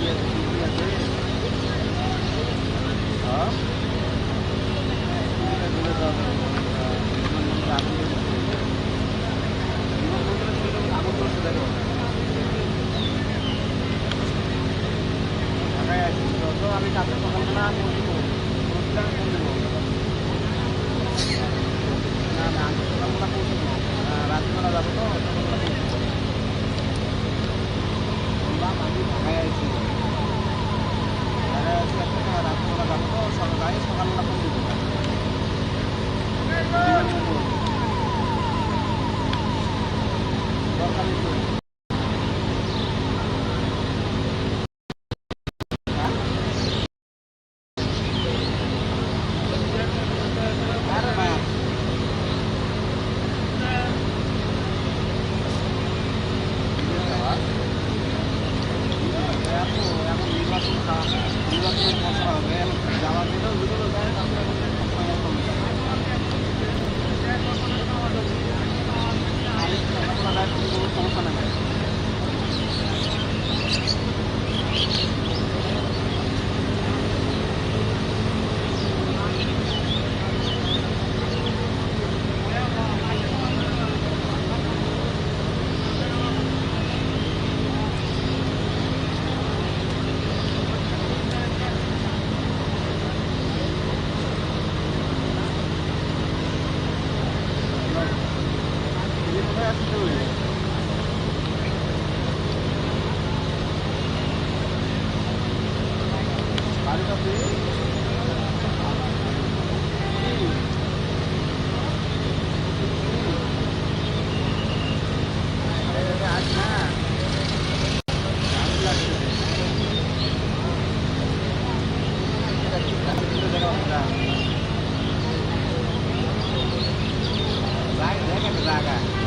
Yes. cả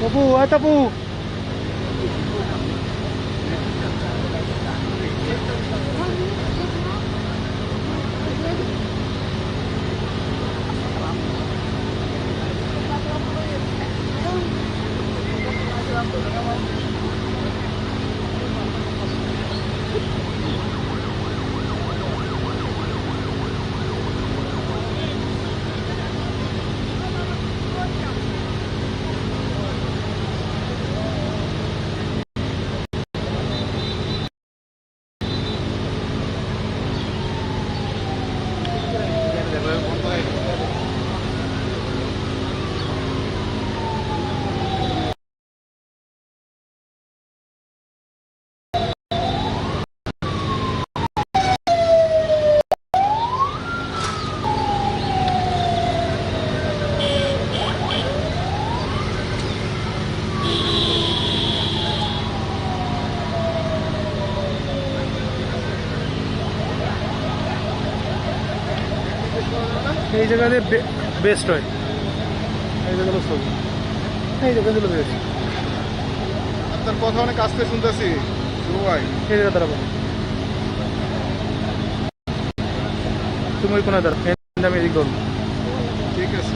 我不我要步。বেস্ট হয়। ছবি। এই বেস্ট আপনার কথা অনেক আস্তে শুনতেছি। ভাই এই দাঁড়াবো। তুমি ওই দাঁড়াবো আমি এদিক ধরবো। ঠিক আছে।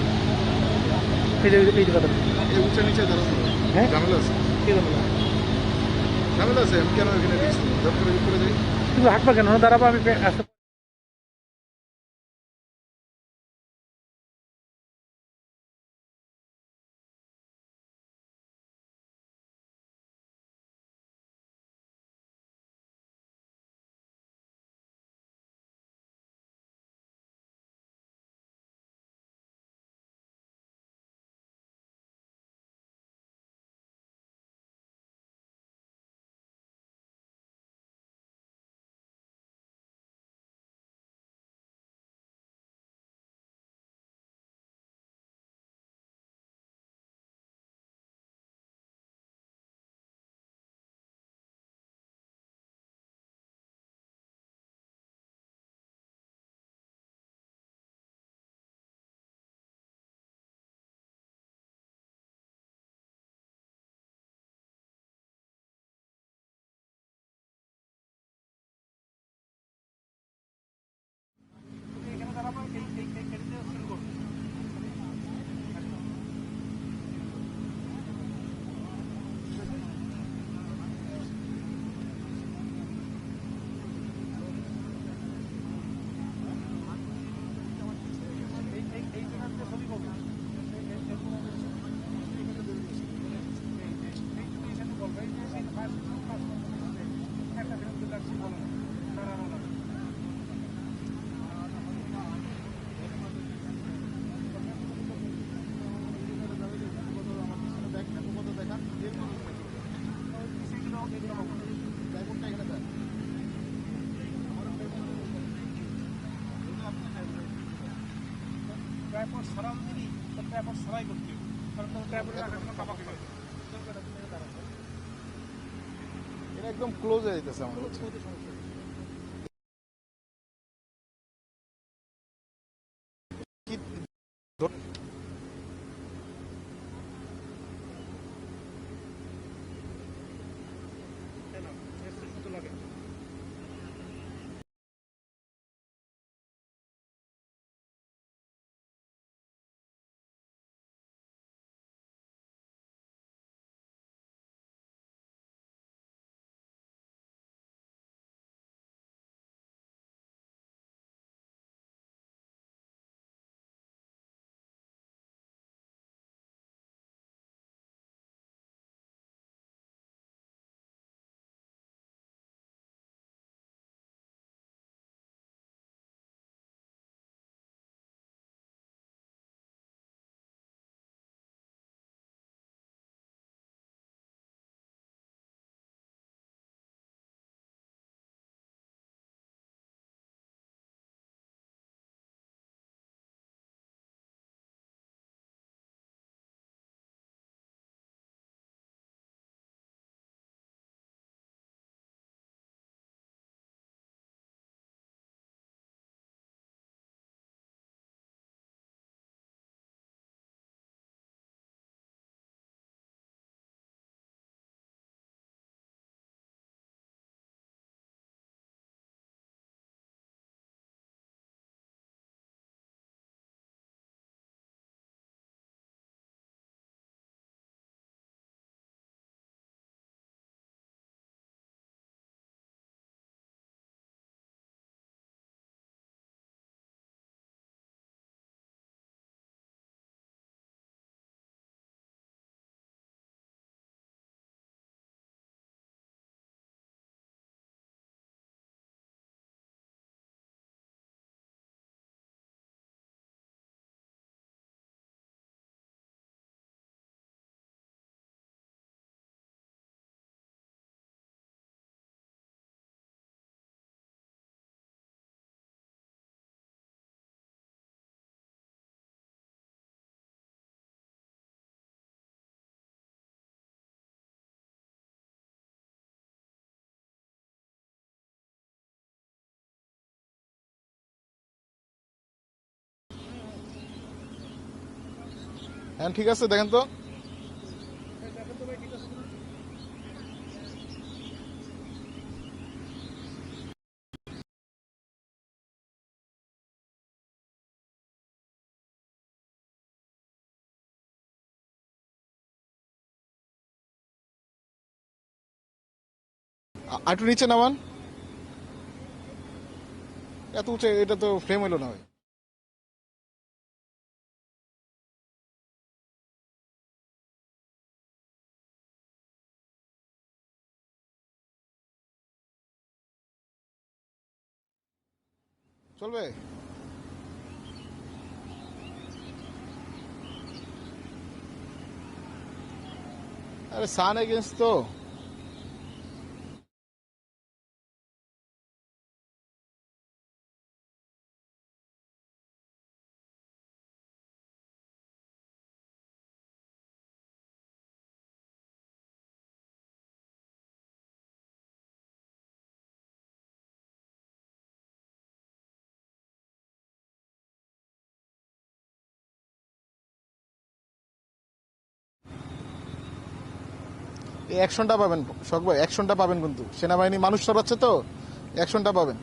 এই জায়গা এই জায়গা দাঁড়াবো এই উঁচা নিচে হ্যাঁ? ঝামেলা আছে? কি ধরবো ঝামেলা আছে? আমি কেন এখানে করে যাই। তুমি হাঁটবা কেন? দাঁড়াবো আমি আসতে ট্রাইপড সরাও দিলি তো ট্রাইপড সরাই করতে হবে। কারণ তোমার ট্রাইপডে রাখার জন্য কাপড় পাবে এটা একদম ক্লোজ হয়ে যেতেছে আমার হ্যাঁ ঠিক আছে, দেখেন তো। একটু নিচে নামান। এত উঁচে, এটা তো ফ্রেম হলো না ভাই। চলবে? আরে সান এগেন্স্ট তো। অ্যাকশনটা পাবেন শখ ভাই অ্যাকশনটা পাবেন কিন্তু। সেনাবাহিনী মানুষ সরাচ্ছে তো অ্যাকশনটা পাবেন।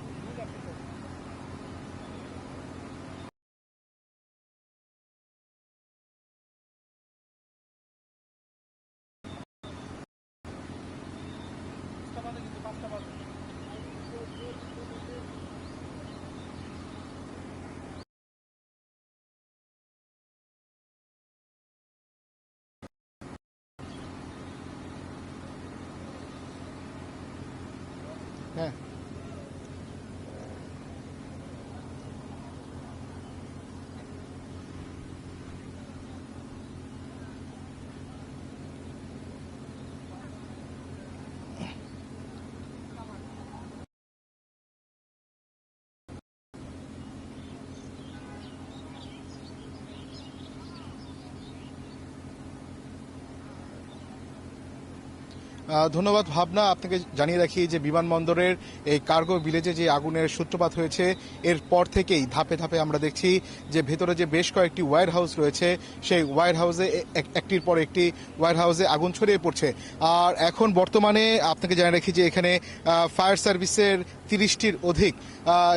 ধন্যবাদ, ভাবনা আপনাকে জানিয়ে রাখি যে বিমানবন্দরের এই কার্গো ভিলেজে যে আগুনের সূত্রপাত হয়েছে, এর পর থেকেই ধাপে ধাপে আমরা দেখছি যে ভেতরে যে বেশ কয়েকটি ওয়ার হাউস রয়েছে, সেই ওয়ার হাউসে এক- একটির পর একটি ওয়ার হাউসে আগুন ছড়িয়ে পড়ছে। আর এখন বর্তমানে আপনাকে জানিয়ে রাখি যে এখানে ফায়ার সার্ভিসের তিরিশটির অধিক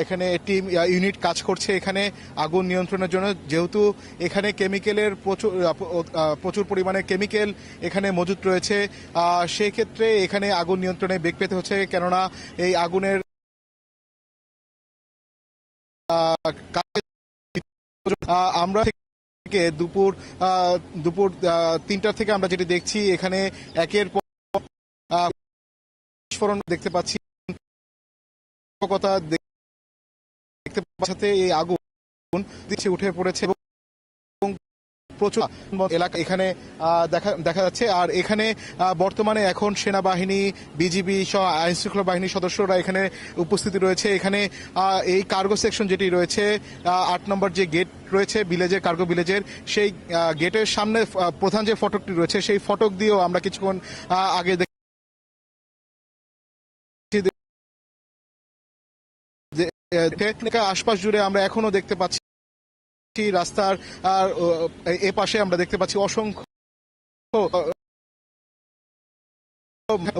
এখানে টিম ইউনিট কাজ করছে এখানে আগুন নিয়ন্ত্রণের জন্য। যেহেতু এখানে কেমিক্যালের প্রচুর প্রচুর পরিমাণে কেমিক্যাল এখানে মজুত রয়েছে আহ, সেক্ষেত্রে এখানে আগুন নিয়ন্ত্রণে বেগ পেতে হচ্ছে কেননা এই আগুনের আমরা থেকে দুপুর দুপুর তিনটার থেকে আমরা যেটি দেখছি এখানে একের পর বিস্ফোরণ দেখতে পাচ্ছি। কথা দেখতে পাচ্ছি সাথে এই আগুন দিচ্ছে উঠে পড়েছে এবং প্রচুর এলাকা এখানে দেখা দেখা যাচ্ছে। আর এখানে বর্তমানে এখন সেনাবাহিনী, বিজিবি সহ আইন শৃঙ্খলা বাহিনীর সদস্যরা এখানে উপস্থিতি রয়েছে। এখানে এই কার্গো সেকশন যেটি রয়েছে আট নম্বর যে গেট রয়েছে, ভিলেজের, কার্গো ভিলেজের, সেই গেটের সামনে প্রধান যে ফটকটি রয়েছে, সেই ফটক দিয়েও আমরা কিছুক্ষণ আগে আশপাশ জুড়ে আমরা এখনও দেখতে পাচ্ছি রাস্তার, আর এ পাশে আমরা দেখতে পাচ্ছি অসংখ্য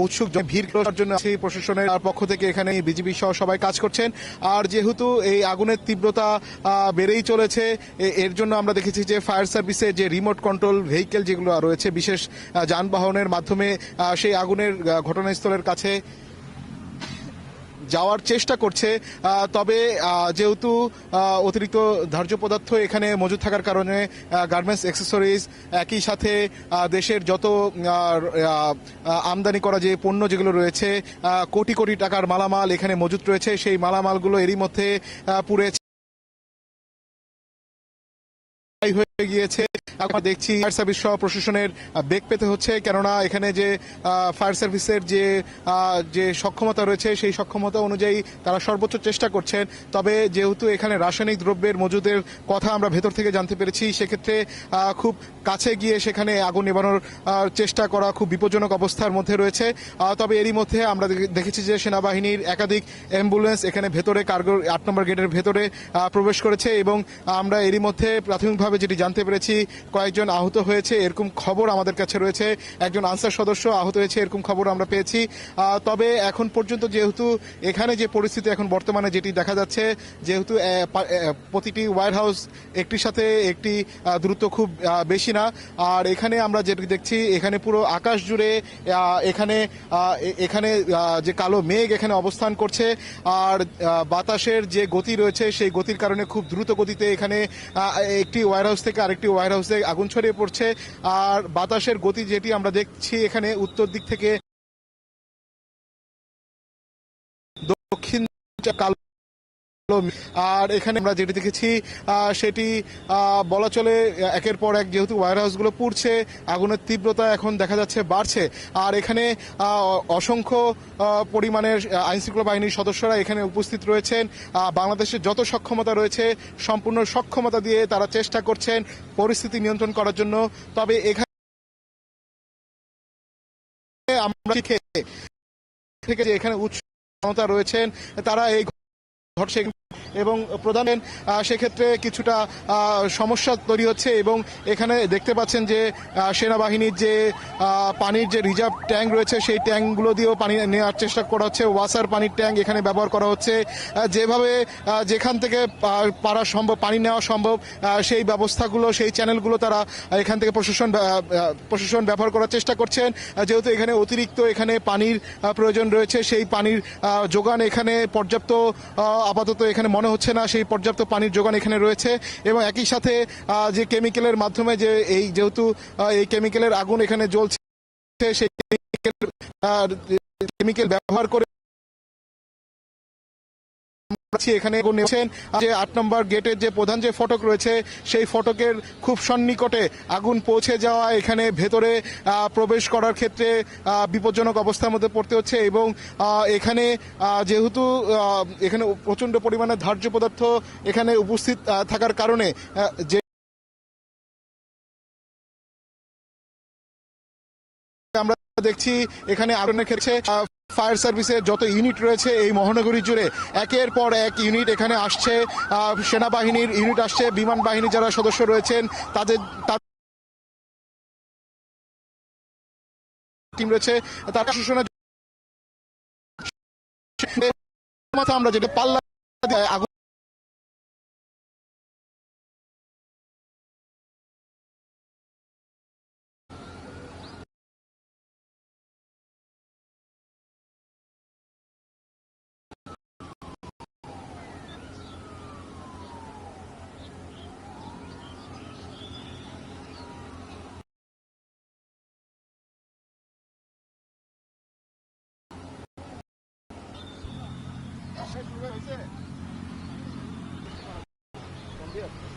উৎসুক ভিড় করার জন্য প্রশাসনের পক্ষ থেকে এখানে বিজিবি সহ সবাই কাজ করছেন। আর যেহেতু এই আগুনের তীব্রতা বেড়েই চলেছে এর জন্য আমরা দেখেছি যে ফায়ার সার্ভিসের যে রিমোট কন্ট্রোল ভেহিকেল যেগুলো রয়েছে, বিশেষ যানবাহনের মাধ্যমে সেই আগুনের ঘটনাস্থলের কাছে যাওয়ার চেষ্টা করছে। তবে যেহেতু অতিরিক্ত ধার্য পদার্থ এখানে মজুদ থাকার কারণে গার্মেন্টস অ্যাক্সেসরিজ একই সাথে দেশের যত আমদানি করা যে পণ্য যেগুলো রয়েছে কোটি কোটি টাকার মালামাল এখানে মজুদ রয়েছে। সেই মালামালগুলো এরই মধ্যে আহ, পুড়ে হয়ে গিয়েছে। আমরা দেখছি ফায়ার সার্ভিস সহ প্রশাসনের বেগ পেতে হচ্ছে। কেননা এখানে যে ফায়ার সার্ভিসের যে যে সক্ষমতা রয়েছে, সেই সক্ষমতা অনুযায়ী তারা সর্বোচ্চ চেষ্টা করছেন। তবে যেহেতু এখানে রাসায়নিক দ্রব্যের মজুদের কথা আমরা ভেতর থেকে জানতে পেরেছি, সেক্ষেত্রে খুব কাছে গিয়ে সেখানে আগুন নেবানোর চেষ্টা করা খুব বিপজ্জনক অবস্থার মধ্যে রয়েছে। তবে এরই মধ্যে আমরা দেখে- দেখেছি যে সেনাবাহিনীর একাধিক অ্যাম্বুলেন্স এখানে ভেতরে, কার্গো, আট নম্বর গেটের ভেতরে প্রবেশ করেছে এবং আমরা এরই মধ্যে প্রাথমিকভাবে যেটি জানতে পেরেছি কয়েকজন আহত হয়েছে, এরকম খবর আমাদের কাছে রয়েছে। একজন আনসার সদস্য আহত হয়েছে, এরকম খবর আমরা পেয়েছি। তবে এখন পর্যন্ত যেহেতু এখানে যে পরিস্থিতি এখন বর্তমানে যেটি দেখা যাচ্ছে, যেহেতু প্রতিটি ওয়ার হাউস একটির সাথে একটি দূরত্ব খুব বেশি না। আর এখানে আমরা যেটি দেখছি, এখানে পুরো আকাশ জুড়ে এখানে এখানে যে কালো মেঘ এখানে অবস্থান করছে। আর বাতাসের যে গতি রয়েছে, সেই গতির কারণে খুব দ্রুত গতিতে এখানে একটি ওয়ার হাউস থেকে আরেকটি ওয়ার হাউসে আগুন ছড়িয়ে পড়ছে। আর বাতাসের গতি যেটি আমরা দেখছি এখানে উত্তর দিক থেকে দক্ষিণ কালো আর এখানে আমরা যেটি দেখেছি সেটি বলা চলে একের পর এক যেহেতু ওয়ার হাউসগুলো পুড়ছে, আগুনের তীব্রতা এখন দেখা যাচ্ছে বাড়ছে। আর এখানে অসংখ্য পরিমাণের আইন শৃঙ্খলা বাহিনীর সদস্যরা এখানে উপস্থিত রয়েছেন। বাংলাদেশের যত সক্ষমতা রয়েছে, সম্পূর্ণ সক্ষমতা দিয়ে তারা চেষ্টা করছেন পরিস্থিতি নিয়ন্ত্রণ করার জন্য। তবে এখানে আমরা থেকে যে এখানে উৎস রয়েছেন, তারা এই hot shake এবং প্রধান সেক্ষেত্রে কিছুটা সমস্যা তৈরি হচ্ছে এবং এখানে দেখতে পাচ্ছেন যে সেনাবাহিনীর যে পানির যে রিজার্ভ ট্যাঙ্ক রয়েছে, সেই ট্যাঙ্কগুলো দিয়েও পানি নেওয়ার চেষ্টা করা হচ্ছে। ওয়াসার পানির ট্যাঙ্ক এখানে ব্যবহার করা হচ্ছে। যেভাবে যেখান থেকে পারা সম্ভব, পানি নেওয়া সম্ভব সেই ব্যবস্থাগুলো, সেই চ্যানেলগুলো তারা এখান থেকে প্রশাসন প্রশাসন ব্যবহার করার চেষ্টা করছেন। যেহেতু এখানে অতিরিক্ত এখানে পানির প্রয়োজন রয়েছে, সেই পানির যোগান এখানে পর্যাপ্ত আপাতত এখানে মনে হচ্ছে না, সেই পর্যাপ্ত পানির যোগান এখানে রয়েছে এবং একই সাথে যে কেমিক্যালের মাধ্যমে যে এই যেহেতু এই কেমিক্যালের আগুন এখানে জ্বলছে, সেই কেমিক্যাল ব্যবহার করে এখানে আগুন নেমেছেন যে আট নম্বর গেটের যে প্রধান যে ফটক রয়েছে, সেই ফটকের খুব সন্নিকটে আগুন পৌঁছে যাওয়া, এখানে ভেতরে প্রবেশ করার ক্ষেত্রে বিপজ্জনক অবস্থার মধ্যে পড়তে হচ্ছে এবং এখানে যেহেতু এখানে প্রচণ্ড পরিমাণে ধার্য পদার্থ এখানে উপস্থিত থাকার কারণে যে আমরা দেখছি, এখানে আগুনের ক্ষেত্রে ফায়ার সার্ভিসের যত ইউনিট রয়েছে এই মহানগরী জুড়ে একের পর এক ইউনিট এখানে আসছে। সেনাবাহিনীর ইউনিট আসছে, বিমান বাহিনী যারা সদস্য রয়েছেন, তাদের টিম রয়েছে, তার আমরা যেটা পাল্লা হয়েছে